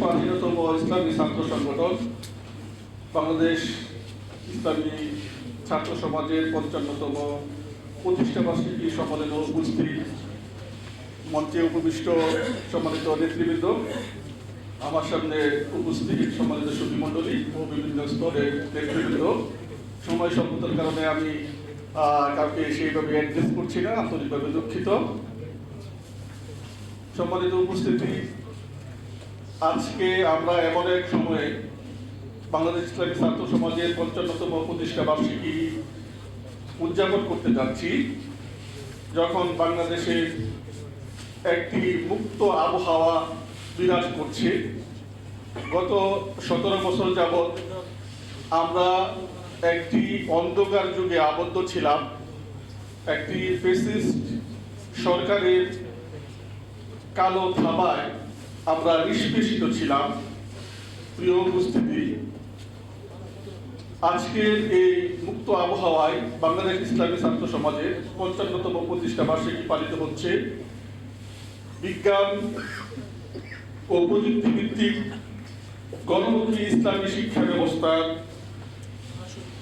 প্রাচীনতম ইসলামী ছাত্র সংগঠন, বাংলাদেশ ইসলামী ছাত্র সমাজের পঞ্চান্নতম প্রতিষ্ঠা বার্ষিকী সম্মেলনে উপস্থিত মঞ্চে উপবিষ্ট সম্মানিত নেতৃবৃন্দ, আমার সামনে উপস্থিত সম্মানিত সুধী মণ্ডলী ও বিভিন্ন স্তরের নেতৃবৃন্দ। সময় স্বল্পতার কারণে আমি কাউকে সেইভাবে অ্যাড্রেস করছি না, আন্তরিকভাবে দুঃখিত। সম্মানিত উপস্থিতি আজকে আমরা এমন এক সময়ে বাংলাদেশ ইসলামী ছাত্র সমাজের পঞ্চান্নতম প্রতিষ্ঠা বার্ষিকী উদযাপন করতে যাচ্ছি, যখন বাংলাদেশে একটি মুক্ত আবহাওয়া বিরাজ করছে। গত সতেরো বছর যাবৎ আমরা একটি অন্ধকার যুগে আবদ্ধ ছিলাম। একটি ফেসিস্ট সরকারের কালো থাবায় আমরা নিষ্পেষিত ছিলাম। প্রিয় উপস্থিতি, আজকের এই মুক্ত আবহাওয়ায় বাংলাদেশ ইসলামী ছাত্র সমাজের পঞ্চান্নতম প্রতিষ্ঠা বার্ষিকী পালিত হচ্ছে। বিজ্ঞান ও প্রযুক্তি ভিত্তিক গণমুখী ইসলামী শিক্ষা ব্যবস্থা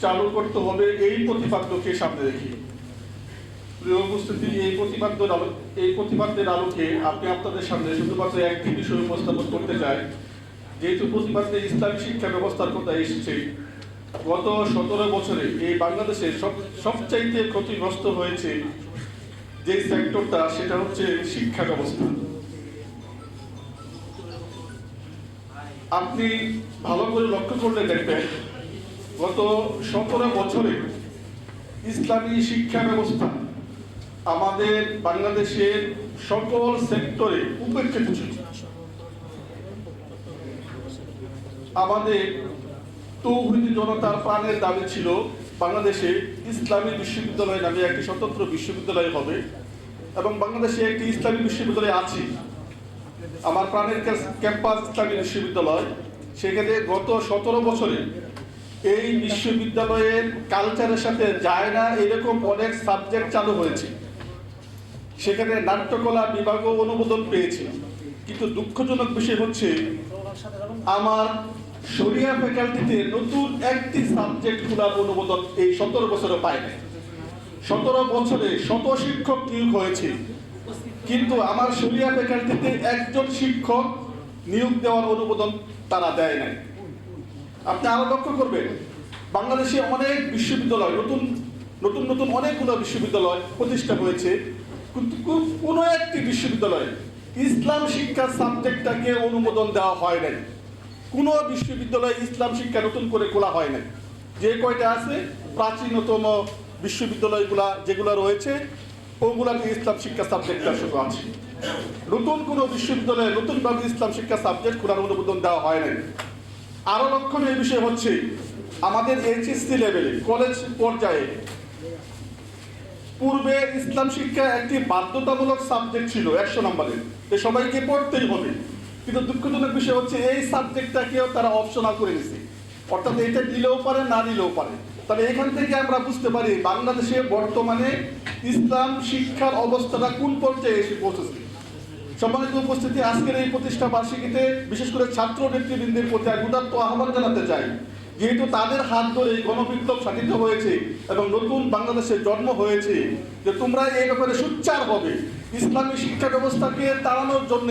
চালু করতে হবে এই প্রতিপাদ্যকে সামনে রেখে। প্রিয় এই আপনি আপনাদের সামনে শুধুমাত্র বিষয় উপস্থাপন করতে চাই। যেহেতু প্রতিপাদ্যে ইসলামী শিক্ষা ব্যবস্থার কথা এসেছে, গত সতেরো বছরে এই সব সবচাইতে ক্ষতিগ্রস্ত হয়েছে যে সেক্টরটা, সেটা হচ্ছে শিক্ষা ব্যবস্থা। আপনি ভালো করে লক্ষ্য করলে দেখবেন, গত সতেরো বছরে ইসলামী শিক্ষা ব্যবস্থা আমাদের বাংলাদেশের সকল সেক্টরে উপেক্ষিত ছিল। আমাদের তৌহিদি জনতার প্রাণের দাবি ছিল, বাংলাদেশে ইসলামী বিশ্ববিদ্যালয় নামে একটি স্বতন্ত্র বিশ্ববিদ্যালয় হবে এবং বাংলাদেশে একটি ইসলামী বিশ্ববিদ্যালয় আছে। আমার প্রাণের ক্যাম্পাস ইসলামী বিশ্ববিদ্যালয়। সেখানে গত সতেরো বছরে এই বিশ্ববিদ্যালয়ের কালচারের সাথে যায় না, এরকম অনেক সাবজেক্ট চালু হয়েছে। সেখানে নাট্যকলা বিভাগও অনুমোদন পেয়েছে কিন্তু দুঃখজনক বিষয় হচ্ছে, আমার শরিয়া ফ্যাকাল্টিতে নতুন একটি সাবজেক্ট খোলার অনুমোদন এই সতেরো বছরে পায় নাই। সতেরো বছরে শত শিক্ষক নিয়োগ হয়েছে, কিন্তু আমার শরিয়া ফ্যাকাল্টিতে একজন শিক্ষক নিয়োগ দেওয়ার অনুমোদন তারা দেয় নাই। আপনি আরও লক্ষ্য করবেন, বাংলাদেশে অনেক বিশ্ববিদ্যালয়, নতুন নতুন নতুন অনেকগুলো বিশ্ববিদ্যালয় প্রতিষ্ঠা হয়েছে। কিন্তু কোনো একটি বিশ্ববিদ্যালয়ে ইসলাম শিক্ষার সাবজেক্টটাকে অনুমোদন দেওয়া হয় নাই। কোনো বিশ্ববিদ্যালয়ে ইসলাম শিক্ষা নতুন করে খোলা হয় নাই। যে কয়টা আছে, প্রাচীনতম বিশ্ববিদ্যালয়গুলা যেগুলো রয়েছে, ওগুলাতে ইসলাম শিক্ষা সাবজেক্টটা শুধু আছে। নতুন কোনো বিশ্ববিদ্যালয়ে নতুনভাবে ইসলাম শিক্ষা সাবজেক্ট খোলার অনুমোদন দেওয়া হয় নাই। আরও লক্ষণীয় বিষয় হচ্ছে, আমাদের এইচএসসি লেভেলে কলেজ পর্যায়ে পূর্বে ইসলাম শিক্ষা একটি বাধ্যতামূলক সাবজেক্ট ছিল, একশো নম্বরের। যে সবাইকে পড়তেই হবে। কিন্তু দুঃখজনক বিষয় হচ্ছে, এই সাবজেক্টটাকেও তারা অপশনাল করে দিছে অর্থাৎ এটা দিলেও পারে, না দিলেও পারে। তাহলে এখান থেকে আমরা বুঝতে পারি, বাংলাদেশে বর্তমানে ইসলাম শিক্ষার অবস্থাটা কোন পর্যায়ে এসে পৌঁছেছে। সম্মানিত উপস্থিতি, আজকের এই প্রতিষ্ঠা বার্ষিকীতে বিশেষ করে ছাত্র নেতৃবৃন্দের প্রতি উদাত্ত আহ্বান জানাতে চাই। যেহেতু তাদের হাত ধরে গণবিপ্লব সাধিত হয়েছে এবং নতুন বাংলাদেশের জন্ম হয়েছে, যে তোমরা এই ব্যাপারে সুচ্চার হবে। ইসলামী শিক্ষা ব্যবস্থাকে তাড়ানোর জন্য,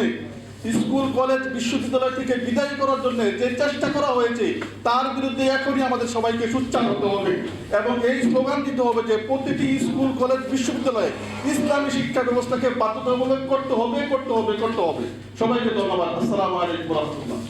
স্কুল, কলেজ, বিশ্ববিদ্যালয় থেকে বিদায় করার জন্য যে চেষ্টা করা হয়েছে, তার বিরুদ্ধে এখনই আমাদের সবাইকে সুচ্চার হতে হবে এবং এই স্লোগান দিতে হবে যে প্রতিটি স্কুল, কলেজ, বিশ্ববিদ্যালয়ে ইসলামী শিক্ষা ব্যবস্থাকে বাধ্যতামূলক করতে হবে করতে হবে করতে হবে। সবাইকে ধন্যবাদ। আসসালামু আলাইকুম রহমতুল্লাহ।